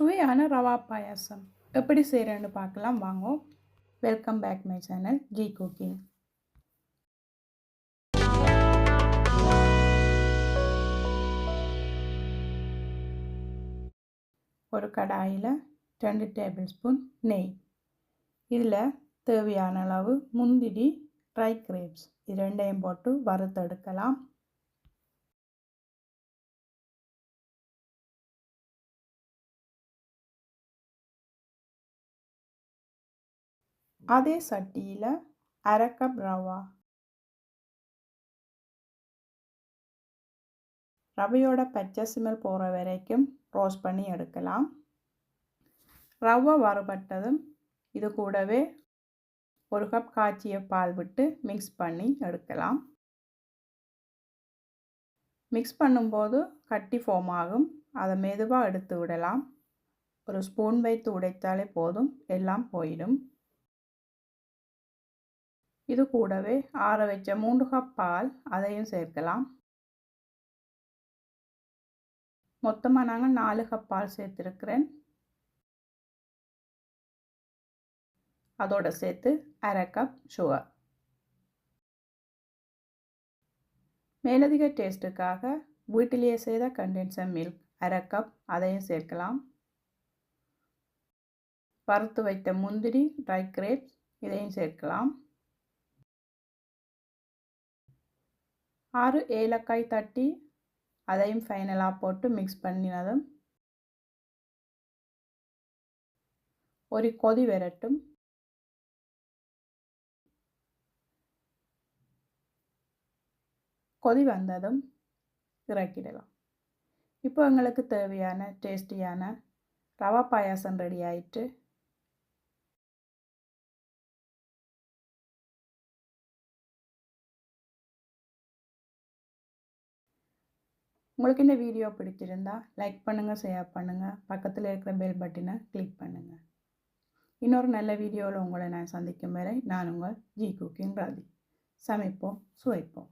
சுவையான ரவா பாயாசம். எப்படி செய்கிறேன்னு பார்க்கலாம். வாங்க. Welcome back my channel G cooking ஒரு கடாயில் ரெண்டு டேபிள் ஸ்பூன் நெய். இதில் தேவையான அளவு முந்திரி ட்ரை கிரேப்ஸ் இது ரெண்டையும் போட்டு வறுத்தெடுக்கலாம். அதே சட்டியில் அரை கப் ரவா. ரவையோட பச்சை சிமல் போகிற வரைக்கும் ரோஸ்ட் பண்ணி எடுக்கலாம். ரவை வறுபட்டதும் இது கூடவே ஒரு கப் காய்ச்சிய பால் விட்டு மிக்ஸ் பண்ணி எடுக்கலாம். மிக்ஸ் பண்ணும்போது கட்டி ஃபோம் ஆகும். அதை மெதுவாக எடுத்து விடலாம். ஒரு ஸ்பூன் வைத்து உடைத்தாலே போதும். எல்லாம் போயிடும். இது கூடவே ஆற வச்ச மூன்று கப் பால் அதையும் சேர்க்கலாம். மொத்தமாக நாங்கள் நாலு கப் பால் சேர்த்துருக்குறேன். அதோட சேர்த்து அரை கப் சுகர் மேலதிக டேஸ்ட்டுக்காக வீட்டிலேயே செய்த கண்டென்சர் மில்க் அரை கப் அதையும் சேர்க்கலாம். வறுத்து வைத்த முந்திரி ட்ரை கிரேப்ஸ் இதையும் சேர்க்கலாம். ஆறு ஏலக்காய் தட்டி அதையும் ஃபைனலாக போட்டு மிக்ஸ் பண்ணினதும் ஒரு கொதி வரட்டும். கொதி வந்ததும் இறக்கிடலாம். இப்போ எங்களுக்கு தேவையான டேஸ்டியான ரவா பாயாசம் ரெடி ஆயிட்டு உங்களுக்கு இந்த வீடியோ பிடிச்சிருந்தா லைக் பண்ணுங்கள் ஷேர் பண்ணுங்கள் பக்கத்தில் இருக்கிற பெல் பட்டினை கிளிக் பண்ணுங்கள் இன்னொரு நல்ல வீடியோவில் உங்களை நான் சந்திக்கும் வரை நான் உங்கள் ஜி குக்கிங் ராதி. சமைப்போம் சுவைப்போம்.